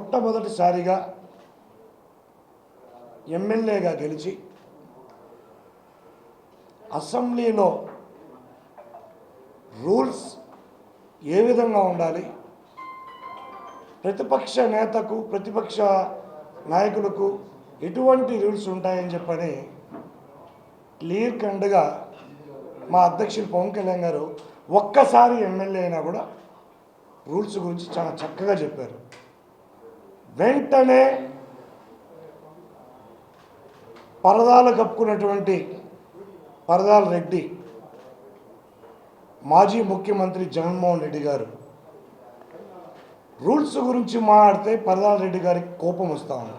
మొట్టమొదటిసారిగా ఎమ్మెల్యేగా గెలిచి అసెంబ్లీలో రూల్స్ ఏ విధంగా ఉండాలి? ప్రతిపక్ష నేతకు ప్రతిపక్ష నాయకులకు ఎటువంటి రూల్స్ ఉంటాయని చెప్పని క్లియర్ కండ్గా మా అధ్యక్షులు పవన్ కళ్యాణ్ గారు ఒక్కసారి ఎమ్మెల్యే అయినా కూడా రూల్స్ గురించి చాలా చక్కగా చెప్పారు. వెంటనే పరదాలు కప్పుకున్నటువంటి పరదాల రెడ్డి మాజీ ముఖ్యమంత్రి జగన్మోహన్ రెడ్డి గారు. రూల్స్ గురించి మాట్లాడితే పరదాల రెడ్డి గారికి కోపం వస్తూ ఉంది.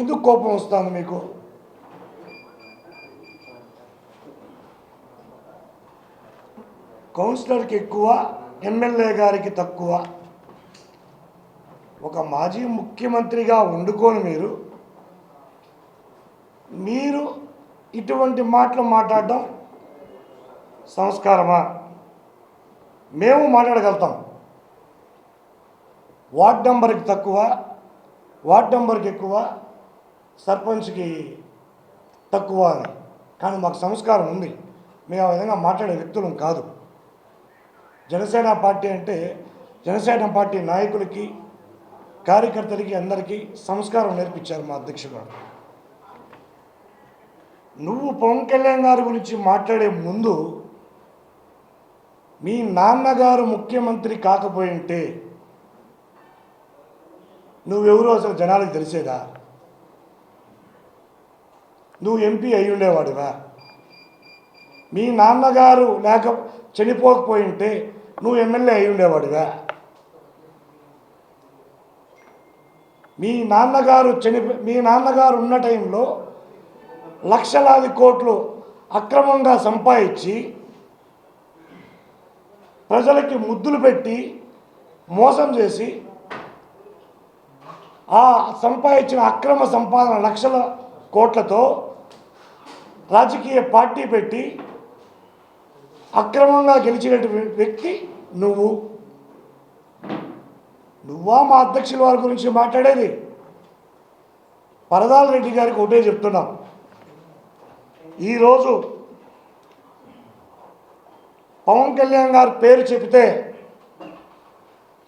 ఎందుకు కోపం వస్తుంది మీకు? కౌన్సిలర్కి ఎక్కువ ఎమ్మెల్యే గారికి తక్కువ. ఒక మాజీ ముఖ్యమంత్రిగా వండుకొని మీరు మీరు ఇటువంటి మాటలు మాట్లాడడం సంస్కారమా? మేము మాట్లాడగలుగుతాం. వార్డ్ నెంబర్కి తక్కువ వార్డ్ నెంబర్కి ఎక్కువ సర్పంచ్కి తక్కువ అని. కానీ మాకు సంస్కారం ఉంది. మేము ఆ విధంగా మాట్లాడే వ్యక్తులం కాదు. జనసేన పార్టీ అంటే జనసేన పార్టీ నాయకులకి కార్యకర్తలకి అందరికీ సంస్కారం నేర్పించారు మా అధ్యక్షుడు. గారు. నువ్వు పవన్ కళ్యాణ్ గారి గురించి మాట్లాడే ముందు మీ నాన్నగారు ముఖ్యమంత్రి కాకపోయి ఉంటే నువ్వెవరో అసలు జనాలకు తెలిసేదా? నువ్వు ఎంపీ అయి ఉండేవాడివా మీ నాన్నగారు లేక చనిపోకపోయి ఉంటే నువ్వు ఎమ్మెల్యే అయి ఉండేవాడివా మీ నాన్నగారు చనిపో మీ నాన్నగారు ఉన్న టైంలో లక్షలాది కోట్లు అక్రమంగా సంపాదించి ప్రజలకి ముద్దులు పెట్టి మోసం చేసి ఆ సంపాదించిన అక్రమ సంపాదన లక్షల కోట్లతో రాజకీయ పార్టీ పెట్టి అక్రమంగా గెలిచినటువంటి వ్యక్తి నువ్వు. నువ్వా మా అధ్యక్షుల వారి గురించి మాట్లాడేది? పరదాల రెడ్డి గారికి ఒకటే చెప్తున్నాం. ఈరోజు పవన్ కళ్యాణ్ గారి పేరు చెబితే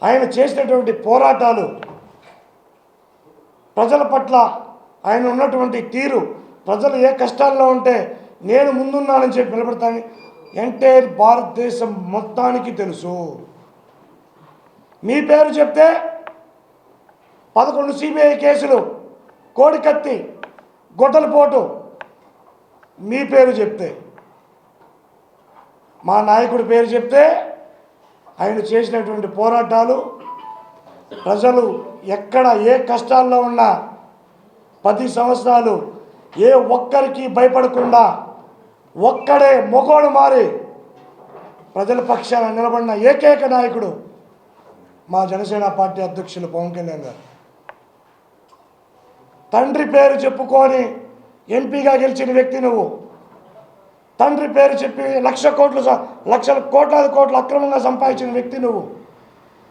ఆయన చేసినటువంటి పోరాటాలు ప్రజల పట్ల ఆయన ఉన్నటువంటి తీరు ప్రజలు ఏ కష్టాల్లో ఉంటే నేను ముందున్నానని చెప్పి నిలబడతాను ఎంటైర్ భారతదేశం మొత్తానికి తెలుసు. మీ పేరు చెప్తే పదకొండు సిబిఐ కేసులు కోడికత్తి గొడ్డలపోటు మీ పేరు చెప్తే. మా నాయకుడి పేరు చెప్తే ఆయన చేసినటువంటి పోరాటాలు ప్రజలు ఎక్కడ ఏ కష్టాల్లో ఉన్నా పది సంవత్సరాలు ఏ ఒక్కరికి భయపడకుండా ఒక్కడే మొగోడు మారి ప్రజల పక్షాన నిలబడిన ఏకైక నాయకుడు మా జనసేన పార్టీ అధ్యక్షులు పవన్ కళ్యాణ్ గారు. తండ్రి పేరు చెప్పుకొని ఎంపీగా గెలిచిన వ్యక్తి నువ్వు. తండ్రి పేరు చెప్పి లక్ష కోట్లు స- లక్షల కోట్లాది కోట్లు అక్రమంగా సంపాదించిన వ్యక్తి నువ్వు.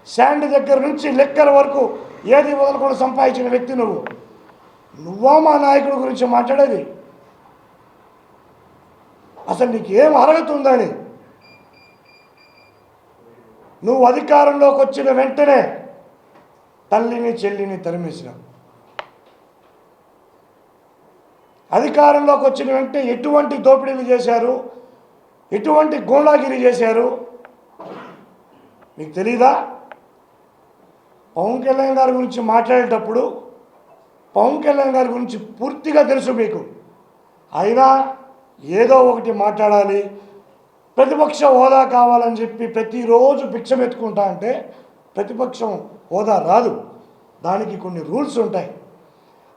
శాండ్ దగ్గర నుంచి లెక్కల వరకు ఏది వదలకుండా సంపాదించిన వ్యక్తి నువ్వు. నువ్వా మా నాయకుడి గురించి మాట్లాడేది? అసలు నీకు ఏం అర్హత ఉందని? నువ్వు అధికారంలోకి వచ్చిన వెంటనే తల్లిని చెల్లిని తరిమేసినావు. అధికారంలోకి వచ్చిన వెంటనే ఎటువంటి దోపిడీలు చేశారు? ఎటువంటి గూండాగిరి చేశారు? మీకు తెలీదా? పవన్ కళ్యాణ్ గారి గురించి మాట్లాడేటప్పుడు పవన్ కళ్యాణ్ గారి గురించి పూర్తిగా తెలుసు మీకు. అయినా ఏదో ఒకటి మాట్లాడాలి ప్రతిపక్ష హోదా కావాలని చెప్పి ప్రతిరోజు భిక్షం ఎత్తుకుంటా అంటే ప్రతిపక్షం హోదా రాదు. దానికి కొన్ని రూల్స్ ఉంటాయి.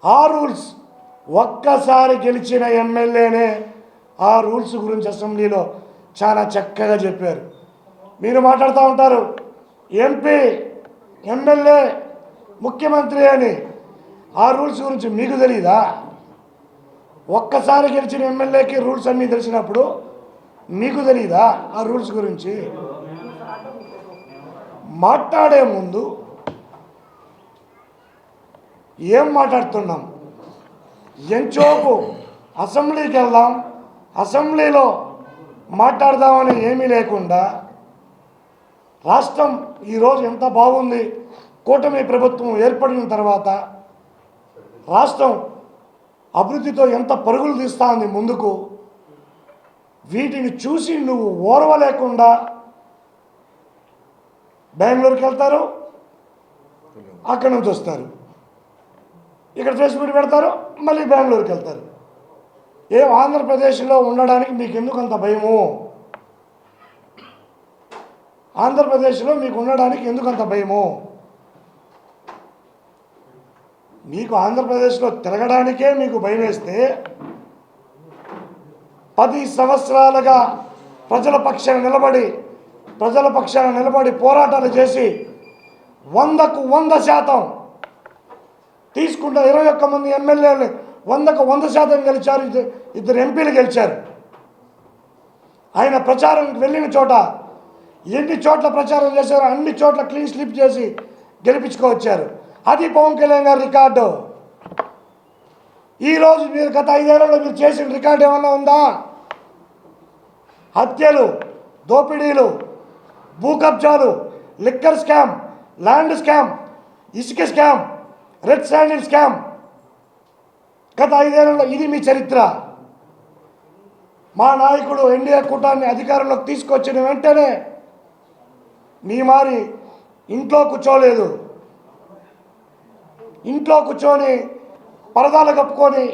ఆ రూల్స్ ఒక్కసారి గెలిచిన ఎమ్మెల్యేనే ఆ రూల్స్ గురించి అసెంబ్లీలో చాలా చక్కగా చెప్పారు. మీరు మాట్లాడుతూ ఉంటారు. ఎంపీ ఎమ్మెల్యే ముఖ్యమంత్రి అని ఆ రూల్స్ గురించి మీకు తెలీదా? ఒక్కసారి గెలిచిన ఎమ్మెల్యేకి రూల్స్ అన్నీ తెలిసినప్పుడు మీకు తెలీదా ఆ రూల్స్ గురించి? మాట్లాడే ముందు ఏం మాట్లాడుతున్నాం? ఎంచోకు అసెంబ్లీకి వెళ్దాం అసెంబ్లీలో మాట్లాడదామని ఏమీ లేకుండా రాష్ట్రం ఈరోజు ఎంత బాగుంది కూటమి ప్రభుత్వం ఏర్పడిన తర్వాత రాష్ట్రం అభివృద్ధితో ఎంత పరుగులు తీస్తూ ఉంది ముందుకు వీటిని చూసి నువ్వు ఓర్వలేకుండా బెంగళూరుకి వెళ్తారు? అక్కడి నుంచి వస్తారు. ఇక్కడ ఫేస్బుక్ పెడతారు మళ్ళీ బెంగళూరుకి వెళ్తారు. ఏం ఆంధ్రప్రదేశ్లో ఉండడానికి మీకు ఎందుకు అంత భయము? ఆంధ్రప్రదేశ్లో మీకు ఉండడానికి ఎందుకు అంత భయము? మీకు ఆంధ్రప్రదేశ్లో తిరగడానికే మీకు భయం వేస్తే పది సంవత్సరాలుగా ప్రజల పక్షాన నిలబడి ప్రజల పక్షాన నిలబడి పోరాటాలు చేసి వందకు వంద శాతం తీసుకుంటే ఇరవై ఒక్క మంది ఎమ్మెల్యేలు వందకు వంద శాతం గెలిచారు. ఇద్దరు- ఎంపీలు గెలిచారు. ఆయన ప్రచారం వెళ్ళిన చోట ఎన్ని చోట్ల ప్రచారం చేశారో అన్ని చోట్ల క్లీన్ స్లిప్ చేసి గెలిపించుకోవచ్చారు. అది పవన్ కళ్యాణ్ గారి రికార్డు. ఈరోజు మీరు గత ఐదేళ్ళలో మీరు చేసిన రికార్డు ఏమన్నా ఉందా? హత్యలు దోపిడీలు భూ కబ్జాలు లిక్కర్ స్కామ్ ల్యాండ్ స్కామ్ ఇసుక స్కామ్ రెడ్ శాండిల్ స్కామ్. గత ఐదేళ్ళలో ఇది మీ చరిత్ర. మా నాయకుడు ఎన్డీఏ కూటాన్ని అధికారంలోకి తీసుకొచ్చిన వెంటనే మీ మారి ఇంట్లో కూర్చోలేదు. ఇంట్లో కూర్చొని పరదాలు కప్పుకొని